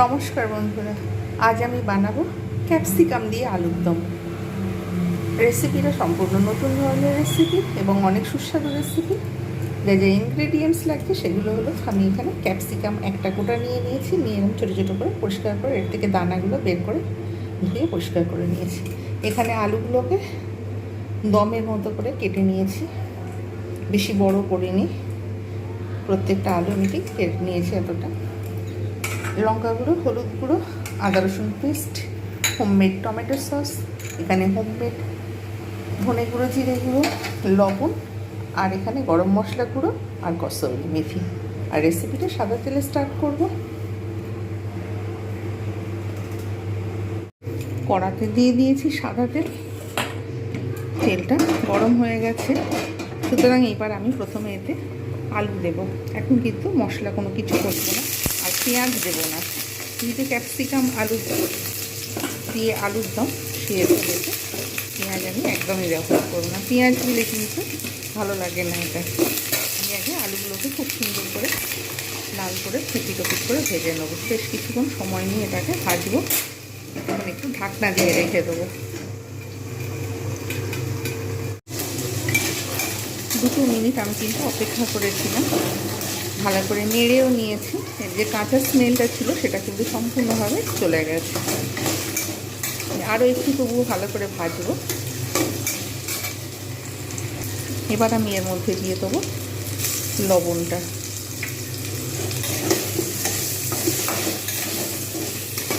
নমস্কার বন্ধুরা, আজ আমি বানাবো ক্যাপসিকাম দিয়ে আলুর দম। রেসিপিটা সম্পূর্ণ নতুন ধরনের রেসিপি এবং অনেক সুস্বাদু রেসিপি। যা যে ইনগ্রেডিয়েন্টস লাগছে সেগুলো হলো, আমি এখানে ক্যাপসিকাম একটা গোটা নিয়ে নিয়েছি, নিয়ে এরকম ছোটো ছোটো করে পরিষ্কার করে, এর থেকে দানাগুলো বের করে ধুয়ে পরিষ্কার করে নিয়েছি। এখানে আলুগুলোকে দমের মতো করে কেটে নিয়েছি। বেশি বড় করিনি, প্রত্যেকটা আলু আমি ঠিক কেটে নিয়েছি এতটা। লঙ্কা গুঁড়ো, হলুদ গুঁড়ো, আদা রসুন পেস্ট হোমমেড টমেটো সস এখানে হোমমেড ধনে গুঁড়ো, জিরে গুঁড়ো, লবণ, আর এখানে গরম মশলা গুঁড়ো আর কসৌরি মেথি। আর রেসিপিটা সাদা তেলে স্টার্ট করব। কড়াতে দিয়ে দিয়েছি সাদা তেল। তেলটা গরম হয়ে গেছে। সুতরাং এবার আমি প্রথমে এতে আলু দেব। এখন কিন্তু মশলা কোনো কিছু করব না। পেঁয়াজ দেবো না। কিন্তু ক্যাপসিকাম আলু দিয়ে আলুর দম সেহেতু দেবে পেঁয়াজ আমি একদমই ব্যবহার করব না। পেঁয়াজ দিলে কিন্তু ভালো লাগে না এটা। আমি আগে আলুগুলোকে খুব সুন্দর করে লাল করে ফুটি টুকুট করে ভেজে নেব। বেশ কিছুক্ষণ সময় নিয়ে এটাকে ভাজবো। এখন একটু ঢাকনা দিয়ে রেখে দেবো। দুটো মিনিট আমি কিন্তু অপেক্ষা করেছিলাম। ভালো করে নেড়েও নিয়েছি। যে কাঁচা স্মেলটা ছিল, সেটা কিন্তু সম্পূর্ণভাবে চলে গেছে। আরও একটু তবুও ভালো করে ভাজবো। এবার আমি এর মধ্যে দিয়ে দেবো লবণটা।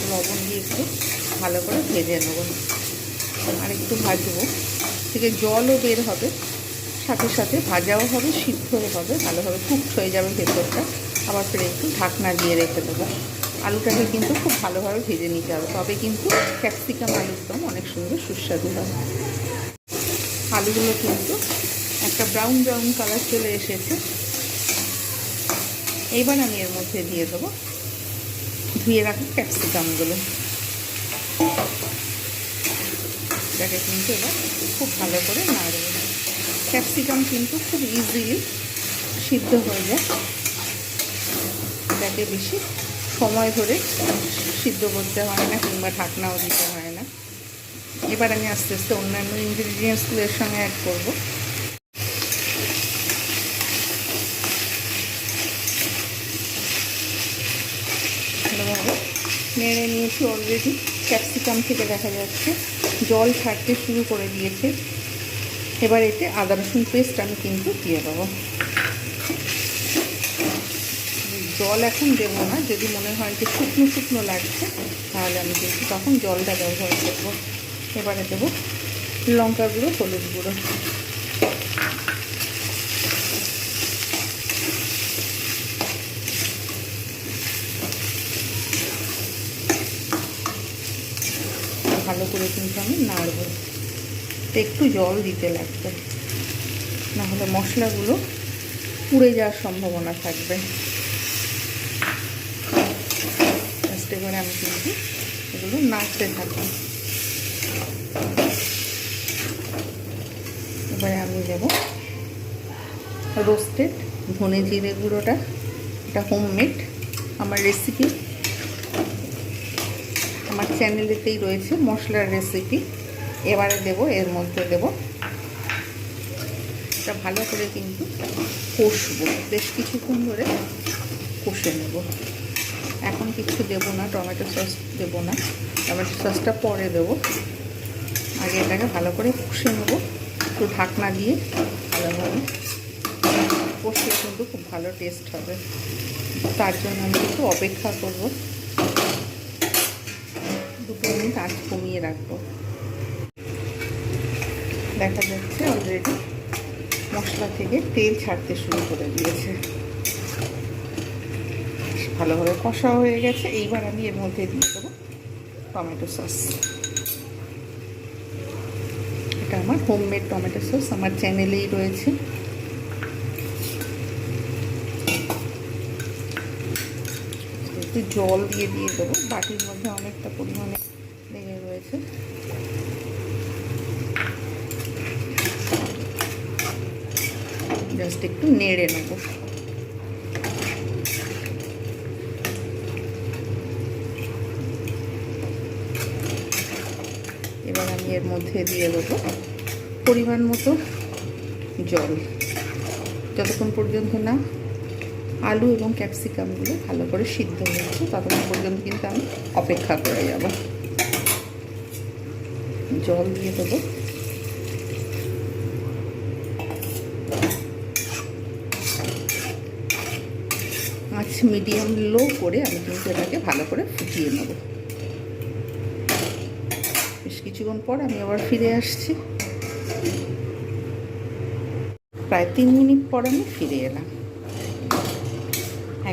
লবণ দিয়ে একটু ভালো করে ভেজে নেব। আর একটু ভাজবো। থেকে জলও বের হবে। সাথে সাথে ভাজাও হবে, সিদ্ধও হবে, ভালোভাবে কুকড হয়ে যাবে ভেতরটা। আবার ফিরে একটু ঢাকনা দিয়ে রেখে দেবো। আলুটাকে কিন্তু খুব ভালোভাবে ভেজে নিতে হবে, তবে কিন্তু ক্যাপসিকাম আলুর দম অনেক সুন্দর সুস্বাদু হয়। আলুগুলো কিন্তু একটা ব্রাউন ব্রাউন কালার চলে এসেছে। এইবার আমি এর মধ্যে দিয়ে দেবো, ধুয়ে রাখা ক্যাপসিকামগুলো। এটাকে কিন্তু এবার খুব ভালো করে নাড়বে ক্যাপসিকাম কিন্তু খুব ইজিলি সিদ্ধ হয়ে যায়। এটাকে বেশি সময় ধরে সিদ্ধ করতে হয় না কিংবা ঢাকনাও দিতে হয় না। এবার আমি আস্তে আস্তে অন্যান্য ইনগ্রিডিয়েন্টসগুলো এর সঙ্গে অ্যাড করব। নেড়ে নিয়েছি অলরেডি ক্যাপসিকাম থেকে দেখা যাচ্ছে। জল ছাড়তে শুরু করে দিয়েছে। এবার এতে আদা রসুন পেস্ট আমি কিন্তু দিয়ে দেবো। জল এখন দেবো না, যদি মনে হয় যে শুকনো শুকনো লাগছে, তাহলে আমি কিন্তু তখন জলটা ব্যবহার করব। এবারে দেবো লঙ্কা গুঁড়ো, হলুদ গুঁড়ো। ভালো করে কিন্তু আমি নাড়বো। একটু জল দিতে লাগবে। নাহলে মশলাগুলো পুড়ে যাওয়ার সম্ভাবনা থাকবে। ফার্স্ট করে আমি কিন্তু এগুলো নাড়তে থাকি। এবারে আমি দেব রোস্টেড ধনে জিরে গুঁড়োটা। এটা হোমমেড আমার রেসিপি আমার চ্যানেলেতেই রয়েছে মশলার রেসিপি এবারে দেব, এর মধ্যে দেব। এটা ভালো করে কিন্তু কষবো। বেশ কিছুক্ষণ ধরে কষে নেব। এখন কিছু দেব না, টমেটো সস দেব না। টমেটো সসটা পরে দেব। আগে এটাকে ভালো করে কষে নেব। একটু ঢাকনা দিয়ে ভালোভাবে। কষলে কিন্তু খুব ভালো টেস্ট হবে। তার জন্য আমি একটু অপেক্ষা করব। দুটো মিনিট আঁচ কমিয়ে রাখব। দেখা যাচ্ছে অলরেডি মশলা থেকে তেল ছাড়তে শুরু করে দিয়েছে। ভালোভাবে কষা হয়ে গেছে। এইবার আমি এর মধ্যে দিয়ে দেবো টমেটো সস। এটা আমার হোমমেড টমেটো সস, আমার চ্যানেলেই রয়েছে। একটু জল দিয়ে দিয়ে দেবো। বাটির মধ্যে অনেকটা পরিমাণে লেগে রয়েছে। জাস্ট একটু নেড়ে নেব। এবার আমি এর মধ্যে দিয়ে দেবো পরিমাণ মতো জল। যতক্ষণ পর্যন্ত না আলু এবং ক্যাপসিকামগুলো ভালো করে সিদ্ধ হচ্ছে ততক্ষণ পর্যন্ত কিন্তু আমি অপেক্ষা করে যাব। জল দিয়ে দেবো। মিডিয়াম লো করে আমি কিন্তু এটাকে ভালো করে ফুটিয়ে নেব। বেশ কিছুক্ষণ পর আমি আবার ফিরে আসছি। প্রায় তিন মিনিট পর আমি ফিরে এলাম।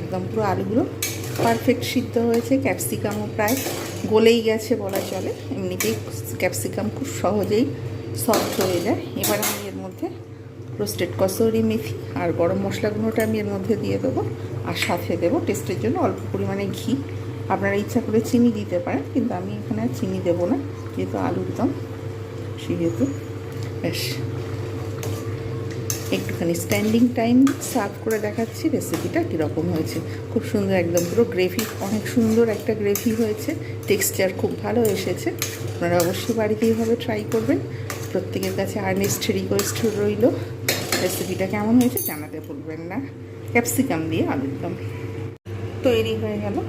একদম পুরো আলুগুলো পারফেক্ট সিদ্ধ হয়েছে ক্যাপসিকামও প্রায় গলেই গেছে বলা চলে। এমনিতেই ক্যাপসিকাম খুব সহজেই সফট হয়ে যায়। এবার আমি এর মধ্যে রোস্টেড কসুরি মেথি আর গরম মশলা গুঁড়োটা আমি এর মধ্যে দিয়ে দেবো আর সাথে দেবো টেস্টের জন্য অল্প পরিমাণে ঘি। আপনারা ইচ্ছা করে চিনি দিতে পারেন, কিন্তু আমি এখানে চিনি দেবো না, যেহেতু আলুর দম, সেহেতু বেশ একটুখানি স্ট্যান্ডিং টাইম সার্ভ করে দেখাচ্ছি রেসিপিটা কীরকম হয়েছে। খুব সুন্দর একদম, পুরো গ্রেভি অনেক সুন্দর একটা গ্রেভি হয়েছে টেক্সচার খুব ভালো এসেছে। আপনারা অবশ্যই বাড়িতে এইভাবে ট্রাই করবেন। প্রত্যেকের কাছে আর্নেস্ট রিকোয়েস্ট রইল। রেসিপিটা কেমন হয়েছে জানাতে ভুলবেন না। ক্যাপসিকাম দিয়ে আলুর দম। তৈরি হয়ে গেল।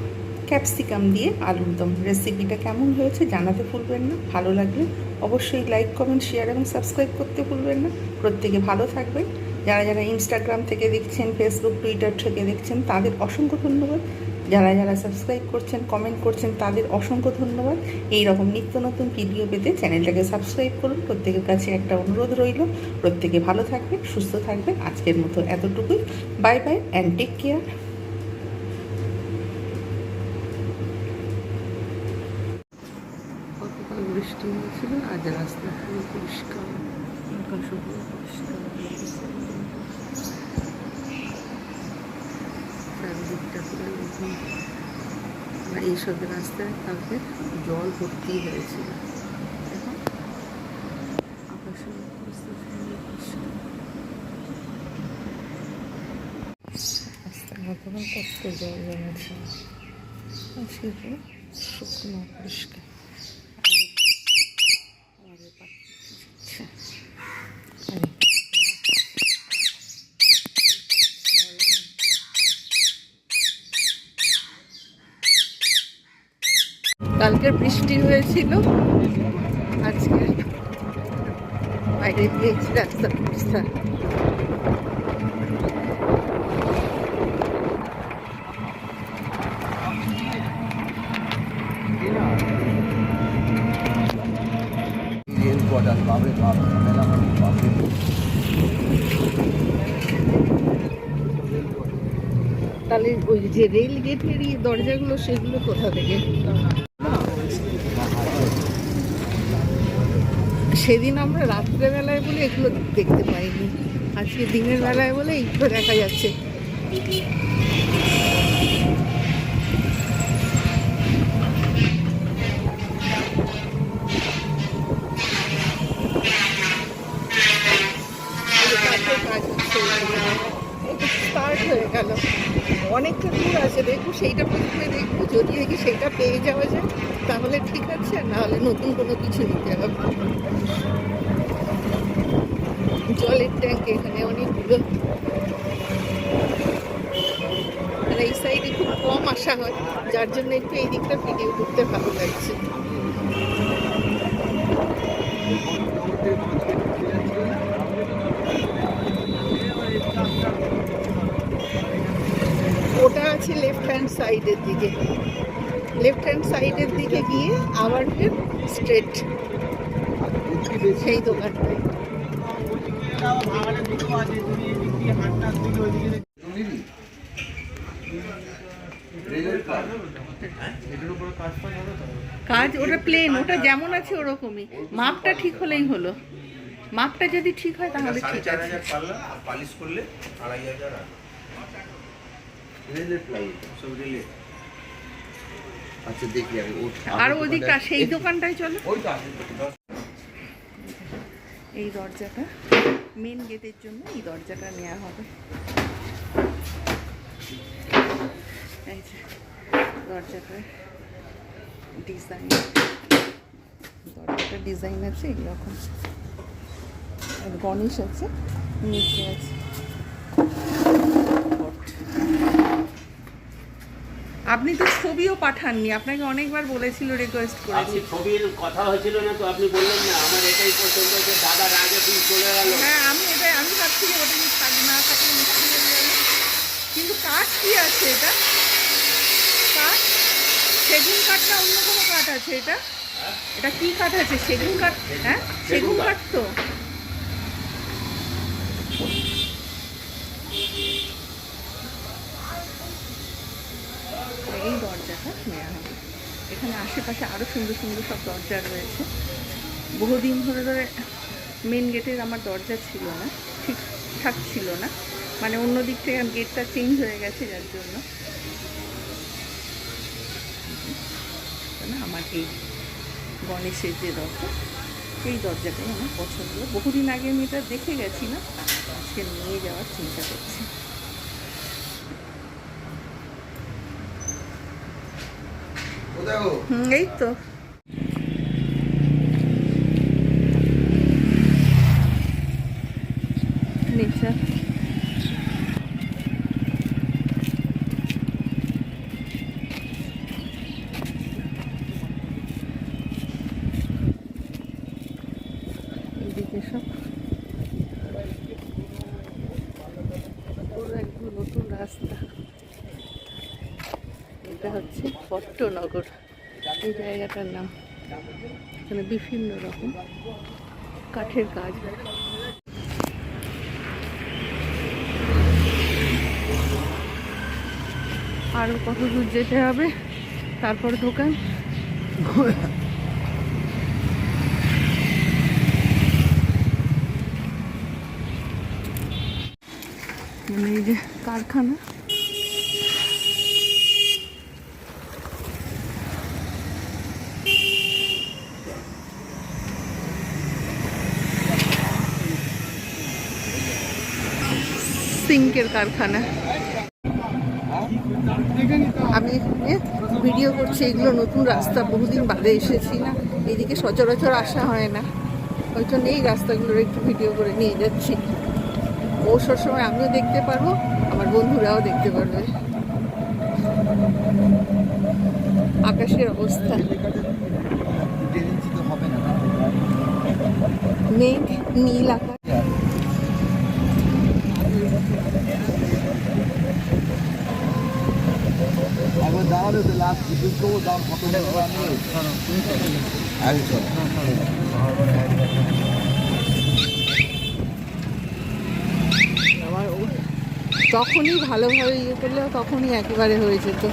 ক্যাপসিকাম দিয়ে আলুর দম। রেসিপিটা কেমন হয়েছে জানাতে ভুলবেন না। ভালো লাগলে অবশ্যই লাইক কমেন্ট শেয়ার এবং সাবস্ক্রাইব করতে ভুলবেন না। প্রত্যেকে ভালো থাকবেন। যারা যারা ইনস্টাগ্রাম থেকে দেখছেন ফেসবুক টুইটার থেকে দেখছেন, তাদের অসংখ্য ধন্যবাদ। যারা যারা সাবস্ক্রাইব করছেন কমেন্ট করছেন, তাদের অসংখ্য ধন্যবাদ। এই রকম নিত্য নতুন ভিডিও পেতে চ্যানেলটাকে সাবস্ক্রাইব করুন। প্রত্যেকের কাছে একটা অনুরোধ রইল। প্রত্যেকে ভালো থাকবেন, সুস্থ থাকবেন। আজকের মতো এতটুকুই। Bye bye and take care বৃষ্টি হয়েছিল, আজ রাস্তা পুরো পরিষ্কার। পুরো পরিষ্কার চারিদিকটা পুরো এরকম আর এইসব রাস্তায় কালকে জল ভর্তি হয়েছিল এখন জল জমেছে শুকনো পরিষ্কার। কালকে বৃষ্টি হয়েছিল। আজকে বাইরে দিয়েছি বাপরে তাহলে ওই যে রেল গেটের দরজাগুলো, সেগুলো কোথা থেকে? সেদিন আমরা রাত্রেবেলায় বলে এগুলো দেখতে পাইনি। আজকে দিনের বেলায় বলে এইগুলো দেখা যাচ্ছে। স্টার্ট হয়ে গেল। অনেকটা দূর আছে, দেখব সেইটা প্রথমে দেখব, যদি দেখি সেইটা পেয়ে যাওয়া যায়, তাহলে ঠিক আছে নাহলে নতুন কোনো কিছু নিতে হবে। জলের ট্যাঙ্ক এখানে অনেকগুলো। আর এই সাইডে খুব কম আসা হয়, যার জন্য একটু এই দিকটা ভিডিও করতে ভালো লাগছে ওটা আছে লেফট হ্যান্ড সাইডের দিকে। লেফট হ্যান্ড সাইডের দিকে গিয়ে আবার ফের স্ট্রেট সেই দোকানটায়। কাজ ওটা প্লেন ওটা যেমন আছে ওরকমই। মাপটা ঠিক হলেই হলো। মাপটা যদি ঠিক হয় তাহলে ঠিক আছে। পালিশ করলে আড়াই হাজার সব রেলে আচ্ছা দেখি আমি ও আর ওদিকটা সেই দোকানটায় চলো। ওই তো আছে এই দরজাটা মেন গেটের জন্য এই দরজাটা নেওয়া হবে। এই যে দরজাটার ডিজাইন ডিজাইন আছে এইরকম আর গণেশ আছে নিচে আছে। আপনি তো ছবিও পাঠাননি আপনাকে অনেকবার বলেছিল রিকোয়েস্ট আপনি করেছি ছবির কথা হয়েছিল না তো আপনি বললেন না আমার এটাই পছন্দ যে দাদার আগে তুমি চলে গেল। হ্যাঁ আমি এটাই আমি ভাবছি যে ওটা যদি থাক না থাকলে মুশকিল হয়ে যাবে কিন্তু কাঠ কি আছে এটা? কাঠ সেগুন কাঠটা অন্য কোনো কাঠ আছে এটা? এটা কি কাঠ আছে? সেগুন কাঠ হ্যাঁ? সেগুন কাঠ তো? নেওয়া হবে এখানে আশেপাশে আরও সুন্দর সুন্দর সব দরজা রয়েছে। বহুদিন ধরে ধরে মেন গেটের আমার দরজা ছিল না ঠিকঠাক ছিল না। মানে অন্য দিক থেকে গেটটা চেঞ্জ হয়ে গেছে যার জন্য। না আমার এই গণেশের যে দরজা, এই দরজাটাই আমার পছন্দ। বহুদিন আগে আমি এটা দেখে গেছিলাম আজকে নিয়ে যাওয়ার চিন্তা করছি। এই তো নেচার এদিকে সব পুরো একদম নতুন রাস্তা এটা হচ্ছে পট্টনগর এই জায়গাটার নাম। এখানে বিভিন্ন রকম কাঠের কাজ। আরও কত দূর যেতে হবে? তারপর দোকান। মানে এই যে কারখানা। সিঙ্কের কারখানা। আমি ভিডিও করছি, এগুলো নতুন রাস্তা, বহুদিন বাদে এসেছি না। এদিকে সচরাচর আসা হয় না। ওই জন্য এই রাস্তাগুলোর একটু ভিডিও করে নিয়ে যাচ্ছি। পৌষর সময় আমিও দেখতে পারব, আমার বন্ধুরাও দেখতে পারবে। আকাশের অবস্থা। মেঘ, নীল আকাশ একবার তখনই ভালোভাবে ইয়ে করলে তখনই একেবারে হয়ে। যেত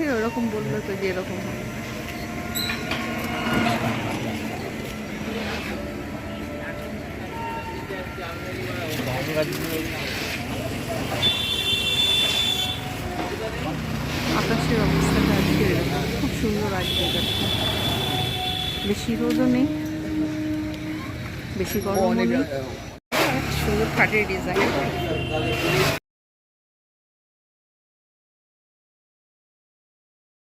কাঠের ওরকম বলল তো যে এরকম হবে। আকাশের অবস্থাটা আজকে খুব সুন্দর আজকে বেশি রোদও নেই বেশি গরম নেই। সুন্দর কাঠের ডিজাইন